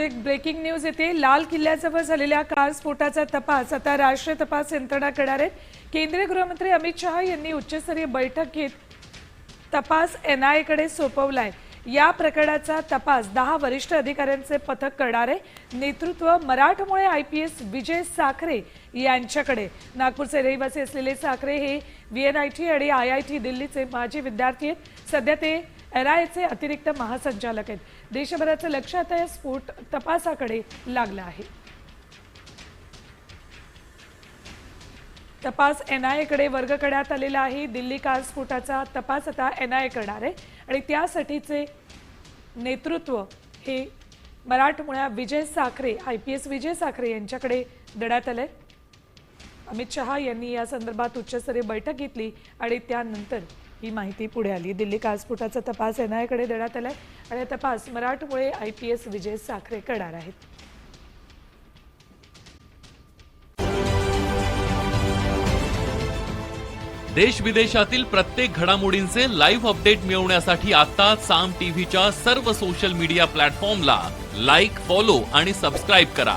यात एक breaking news येते. लाल किल्ल्याजवळ झालेल्या कार स्फोटाचा तपास. आता राष्ट्रीय तपास यंत्रणा करणार आहे केंद्रीय गृहमंत्री अमित शहा यांनी उच्चस्तरीय बैठक घेत तपास एनआयए कडे सोपवलाय. या प्रकरणाचा तपास दहा वरिष्ठ अधिकाऱ्यांचे पथक करणार आहे नेतृत्व मराठमोळे I P S Vijay Sakhare यांच्याकडे. नागपूरचे रहिवासी असलेले साखरे हे व्ही एन आय टी आणि आय आय टी दिल्लीचे माजी विद्यार्थी आहेत. सध्या ते एनआयएचे अतिरिक्त महासंचालक आहेत. देशभराचं लक्ष आता या स्फोट तपासाकडे लागलं आहे. तपास एनआयए कडे वर्ग करण्यात आलेला आहे. दिल्ली कार स्फोटाचा तपास आता एन आय करणार आहे. आणि त्यासाठीचे नेतृत्व हे मराठमोळ्या Vijay Sakhare I P S Vijay Sakhare यांच्याकडे देण्यात आलंय. अमित शहा यांनी या संदर्भात उच्चस्तरीय बैठक घेतली आणि त्यानंतर ही माहिती पुढे आली. दिल्ली कार तपास तपास आयकडे देण्यात आलाय आणि तपास मराठमोळे I P S Vijay Sakhare करणार आहेत. देश विदेशातील प्रत्येक घडामोडींचे लाईव्ह अपडेट मिळवण्यासाठी आता साम टीव्हीच्या सर्व सोशल मीडिया प्लॅटफॉर्मला लाईक फॉलो आणि सबस्क्राईब करा.